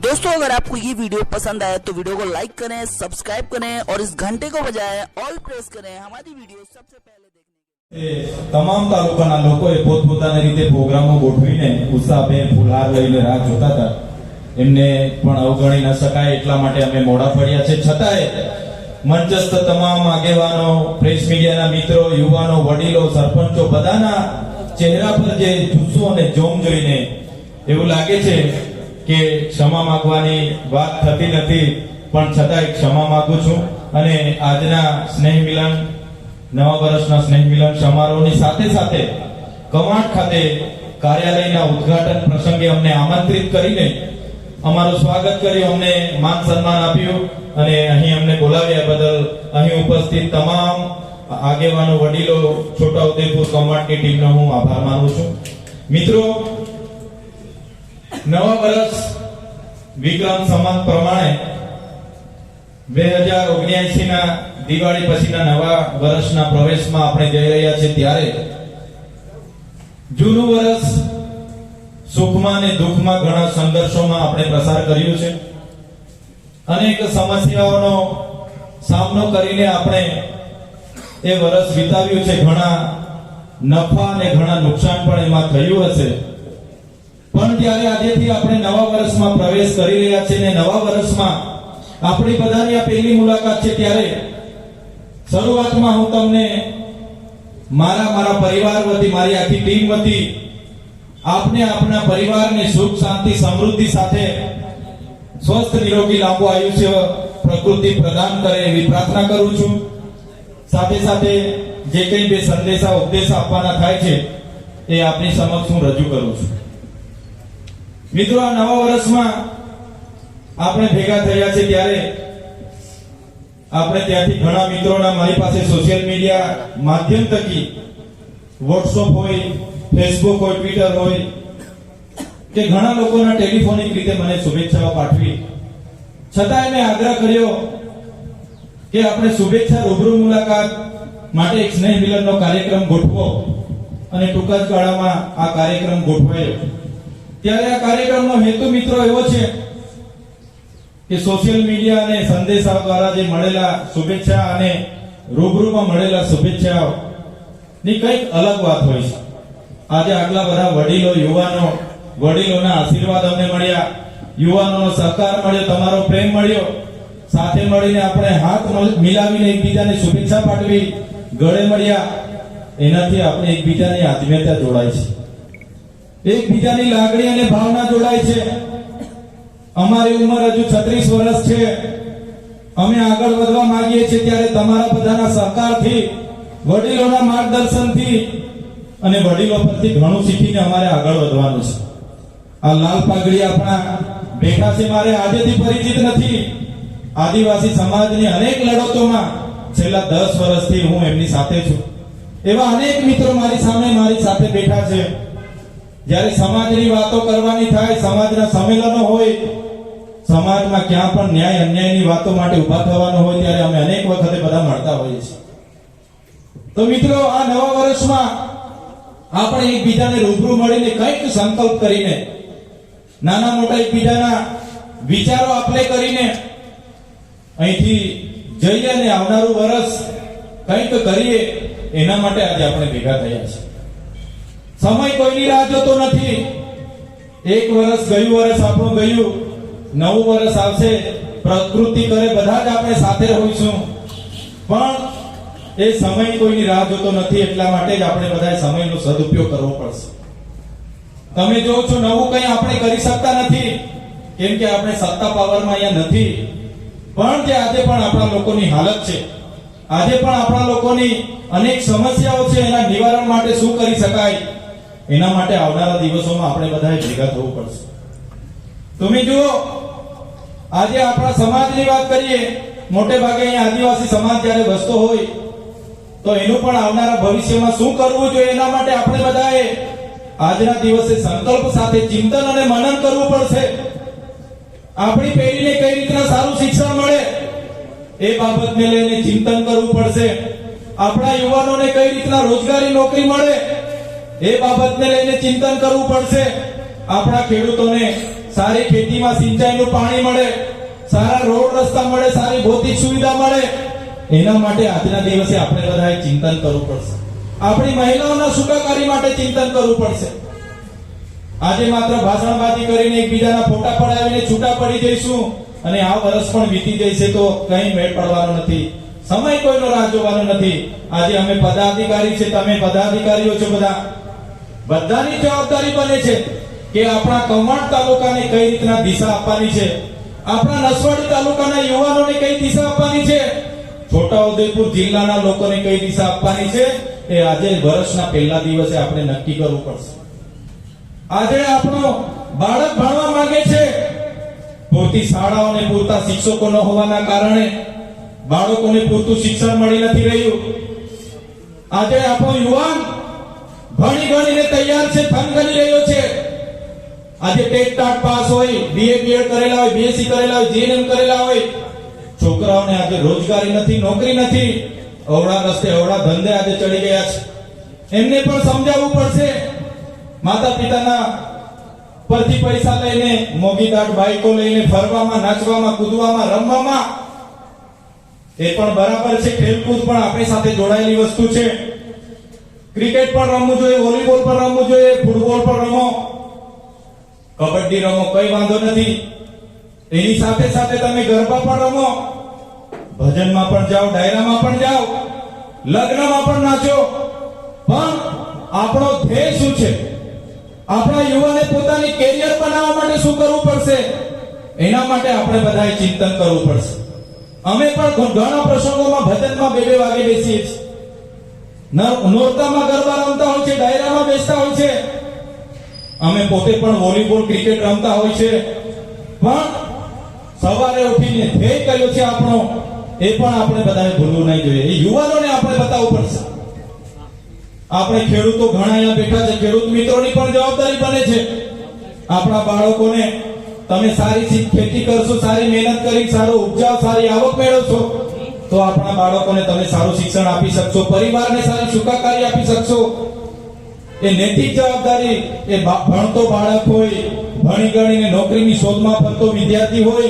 दोस्तों अगर आपको ये वीडियो पसंद आया तो वीडियो को लाइक करें सब्सक्राइब करें और इस घंटे को बजाएं ऑल प्रेस करें हमारी वीडियो सबसे पहले देखने એ તમામ તાલુકાના લોકોએ પોતપોતાની રીતે પ્રોગ્રામો ગોઠવીને ઉત્સાહભેર ફુલહાર લઈને રાહ જોતા હતા એમને પણ અવગણી ન શકાય એટલા માટે અમે મોડા પડ્યા છે છતાંય મંચસ્થ તમામ આગેવાનો પ્રેસ મીડિયાના મિત્રો યુવાનો વડીલો સરપંચો બધાના ચહેરા પર જે જુસ્સો અને જોમ જોઈને એવું લાગે છે કે ક્ષમા માંગવાની વાત થતી નથી, પણ છતાંય ક્ષમા માંગુ છું. અને આજના સ્નેહ મિલન, નવા વર્ષના સ્નેહ મિલન સમારોહની સાથે સાથે કવાંટ ખાતે કાર્યાલયના ઉદ્ઘાટન પ્રસંગે અમને આમંત્રિત કરીને અમારું સ્વાગત કર્યું, અમને માન સન્માન આપ્યું. અને અહીં અમને બોલાવ્યા બદલ અહીં ઉપસ્થિત તમામ આગેવાનો, વડીલો, છોટાઉદેપુર કમાન્ડની ટીમનો હું આભાર માનું છું. મિત્રો નવા વર્ષ વિક્રમ સંવત પ્રમાણે બે હજાર ઓગણ્યાસી ના દિવાળી પછીના નવા વર્ષના પ્રવેશમાં આપણે જઈ રહ્યા છીએ ત્યારે જૂનું વર્ષ સુખમાં અને દુઃખમાં ઘણા સંઘર્ષોમાં આપણે પ્રસાર કર્યું છે. અનેક સમસ્યાઓનો સામનો કરીને આપણે એ વર્ષ વિતાવ્યું છે. ઘણા નફા અને ઘણા નુકસાન પણ એમાં થયું હશે. પણ ત્યારે આજેથી આપણે નવા વર્ષમાં પ્રવેશ કરી રહ્યા છીએ ને નવા વર્ષમાં આપણી બધાની આ પહેલી મુલાકાત છે ત્યારે શરૂઆતમાં હું તમને મારા મારા પરિવાર વતી, મારી આખી ટીમ વતી, આપને આપના પરિવારને સુખ, શાંતિ, સમૃદ્ધિ સાથે સ્વસ્થ, નિરોગી, લાંબુ આયુષ્ય પ્રકૃતિ પ્રદાન કરે એવી પ્રાર્થના કરું છું. સાથે સાથે જે કંઈ બે સંદેશા, ઉપદેશ આપવાના થાય છે, એ આપની સમક્ષ હું રજૂ કરું છું. મિત્રો, આ નવા વર્ષમાં આપણે ભેગા થયા છે ત્યારે આપણે ત્યાંથી ઘણા મિત્રોના, મારી પાસે સોશિયલ મીડિયા માધ્યમ થકી વોટ્સઅપ હોય ફેસબુક હોય ટ્વિટર હોય, કે ઘણા લોકોના ટેલિફોનિક રીતે મને શુભેચ્છાઓ પાઠવી. છતાંય મેં આગ્રહ કર્યો કે આપણે શુભેચ્છા રૂબરૂ મુલાકાત માટે એક સ્નેહ મિલનનો કાર્યક્રમ ગોઠવો અને ટૂંકા ગાળામાં આ કાર્યક્રમ ગોઠવાયો. ત્યારે આ કાર્યક્રમનો હેતુ મિત્રો એવો છે કે સોશિયલ મીડિયા અને સંદેશા દ્વારા જે મળેલા શુભેચ્છા અને રૂબરૂમાં મળેલા શુભેચ્છાઓ ની કંઈક અલગ વાત હોય છે. આજે આગલા બધા વડીલો, યુવાનો, વડીલોના આશીર્વાદ અમને મળ્યા. યુવાનોનો સહકાર મળ્યો, તમારો પ્રેમ મળ્યો. સાથે મળીને આપણે હાથ મિલાવીને એકબીજાને શુભેચ્છા પાઠવી ગળે મળ્યા. એનાથી આપણે એકબીજાની આત્મીયતા જોડાય છે. એકબીજાની લાગણી અને ભાવના જોડાય છે. અમારી ઉંમર હજુ 36 વર્ષ છે. અમે આગળ વધવા માંગીએ છીએ ત્યારે તમારા બધાના સહકારથી, વડીલોના માર્ગદર્શનથી અને વડીલો પરથી ઘણું શીખીને અમારે આગળ વધવાનું છે. આ લાલ પાઘડી આપણા બેઠા છે, મારે આજેથી પરિચિત નથી. આદિવાસી સમાજની અનેક લડતોમાં છેલ્લા દસ વર્ષથી હું એમની સાથે છું. એવા અનેક મિત્રો મારી સામે, મારી સાથે બેઠા છે. જ્યારે સમાજની વાતો કરવાની થાય, સમાજના સંમેલનો હોય, સમાજમાં ક્યાં પણ ન્યાય, અન્યાયની વાતો માટે ઊભા થવાનો હોય, ત્યારે અમે અનેક વખતે બધા મળતા હોઈએ છીએ. તો મિત્રો, આ નવા વર્ષમાં આપણે એકબીજાને રૂબરૂ મળીને કંઈક સંકલ્પ કરીને, નાના મોટા એકબીજાના વિચારો આપલે કરીને, અહીંથી જઈએ અને આવનારું વર્ષ કંઈક કરીએ, એના માટે આજે આપણે ભેગા થયા છે સમય કોઈની રાહ જોતો નથી. એક વર્ષ ગયું વર્ષ આપણું ગયું. નવું વર્ષ આવશે. પ્રકૃતિ કરે, બધા જ આપણે સાથે હોઈશું પણ એ સમય કોઈની રાહ જોતો નથી, એટલા માટે જ આપણે બધાએ સમયનો સદુપયોગ કરવો પડશે. તમે જો છો, નવું કંઈ આપણે કરી શકતા નથી. કેમ કે આપણે સત્તા પાવરમાં અહીંયા નથી. પણ જે આજે પણ આપણા લોકોની હાલત છે, આજે પણ આપણા લોકોની અનેક સમસ્યાઓ છે, એના નિવારણ માટે શું કરી શકાય? એના માટે આવનારા દિવસોમાં આપણે બધાએ ભેગા થવું પડશે. તમે જુઓ, આજે આપણા સમાજની વાત કરીએ, મોટે ભાગે અહીંયા આદિવાસી સમાજ જ્યારે વસતો હોય, તો એનું પણ આવનારા ભવિષ્યમાં શું કરવું જોઈએ એના માટે આપણે બધાએ આજના દિવસે સંકલ્પ સાથે ચિંતન અને મનન કરવું પડશે. આપણી પેઢીને કઈ રીતના સારું શિક્ષણ મળે, એ બાબતને લઈને ચિંતન કરવું પડશે. આપણા યુવાનોને કઈ રીતના રોજગારી, નોકરી મળે એ બાબતને લઈને ચિંતન કરવું પડશે. આપણા ખેડૂતોને સારી ખેતીમાં સિંચાઈનું પાણી મળે, સારા રોડ રસ્તા મળે, સારી ભૌતિક સુવિધા મળે. એના માટે આજના દિવસે આપણે બધાએ ચિંતન કરવું પડશે. આપણી મહિલાઓના સુખાકારી માટે ચિંતન કરવું પડશે. આજે માત્ર ભાષણબાજી કરીને એકબીજાના ફોટા પડાવીને છૂટા પડી જઈશું અને આ વર્ષ પણ વીતી જશે તો કઈ મેળ પડવાનો નથી. સમય કોઈનો રાહ જોવાનો નથી. આજે અમે પદાધિકારી છે, તમે પદાધિકારીઓ છો બધા. બધાની જવાબદારી બને છે કે આપણા કમાણ તાલુકાને કઈ રીતના દિશા આપવાની છે. આપણા નસવાડી તાલુકાના યુવાનોને કઈ દિશા આપવાની છે. છોટાઉદેપુર જિલ્લાના લોકોને કઈ દિશા આપવાની છે એ આજે વર્ષના પહેલા દિવસે આપણે નક્કી કરવું પડશે. આજે આપણો બાળક ભણવા માંગે છે. પૂરતી શાળાઓને પૂરતા શિક્ષકો ન હોવાના કારણે બાળકોને પૂરતું શિક્ષણ મળી નથી રહ્યું. આજે આપણો યુવાન ભણી ભણીને તૈયાર છે, ફન કરી રહ્યો છે. આજે ટેટ ટાટ પાસ હોય બીએ બીએડ કરેલા હોય બીએસસી કરેલા હોય જીએનએમ કરેલા હોય, છોકરાઓને આજે રોજગારી નથી, નોકરી નથી. અવળા રસ્તે અવળા ધંધે આજે ચડી ગયા છે. એમને પણ સમજાવવું પડશે. માતા પિતાના પરથી પૈસા લઈને મોગીદાટ બાઈકો લઈને ફરવામાં, નાચવામાં, કૂદવામાં, રમવામાં, એ પણ બરાબર છે. ખેલકૂદ પણ આપણી સાથે જોડાયેલી વસ્તુ છે. ક્રિકેટ પણ રમવું જોઈએ, વોલીબોલ પણ રમવું જોઈએ, ફૂટબોલ પણ રમો. કબડ્ડી રમો, કઈ વાંધો નથી. એની સાથે સાથે તમે ગરબા પણ રમો. ભજનમાં પણ જાઓ, ડાયરામાં પણ જાઓ, લગ્નમાં પણ નાચો. પણ આપણો ધ્યેય શું છે? આપણા યુવાને પોતાની કેરિયર બનાવવા માટે શું કરવું પડશે? એના માટે આપણે બધાએ ચિંતન કરવું પડશે. અમે પણ ઘણા પ્રસંગોમાં ભજનમાં બે બે વાગે બેસીએ છીએ. નોરતામાં ગરબા રમતા હોય છે, ડાયરામાં બેસતા હોય છે. અમે પોતે પણ વોલીબોલ, ક્રિકેટ રમતા હોય છે. પણ સવારે ઉઠીને ધ્યેય કર્યો છે આપણો, એ પણ આપણે બધાએ ભૂલવું નહીં જોઈએ. એ યુવાનોને આપણે બતાવવું પડશે. આપણે ખેડૂતો ઘણા અહીંયા બેઠા છે. ખેડૂત મિત્રોની પણ જવાબદારી બને છે. આપણા બાળકોને તમે સારી ખેતી કરશો, સારી મહેનત કરી સારો ઉપજાવ, સારી આવક મેળવશો. તો આપણા બાળકોને તમે સારું શિક્ષણ આપી શકશો, પરિવારને સારી સુખાકારી આપી શકશો. એ નૈતિક જવાબદારી એ ભણતો બાળક હોય, ભણી ગણીને નોકરીની શોધમાં ફરતો વિદ્યાર્થી હોય,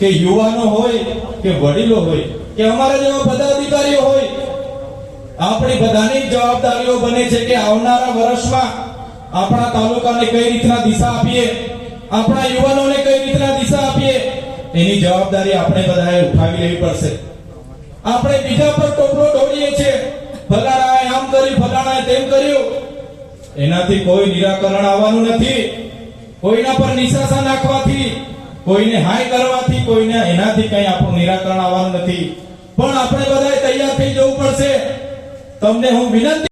કે યુવાનો હોય, કે વડીલો હોય, કે અમારા જેવા પદાધિકારીઓ હોય, આપણી બધાની જવાબદારીઓ બને છે કે આવનારા વર્ષમાં આપણા તાલુકાને કઈ રીતના દિશા આપીએ, આપણા યુવાનોને કઈ રીતના દિશા આપીએ, એની જવાબદારી આપણે બધાએ ઉઠાવી લેવી પડશે. આપણે બીજા પર ટોપલો દોડીએ છીએ. ફલાણાએ આમ કર્યું, ફલાણાએ તેમ કર્યું. એનાથી કોઈ નિરાકરણ આવવાનું નથી. કોઈના પર નિશાસા નાખવાથી, કોઈને હાય કરવાથી, કોઈને એનાથી કઈ આપણું નિરાકરણ આવવાનું નથી. પણ આપણે બધાએ તૈયાર થઈ જવું પડશે. તમને હું વિનંતી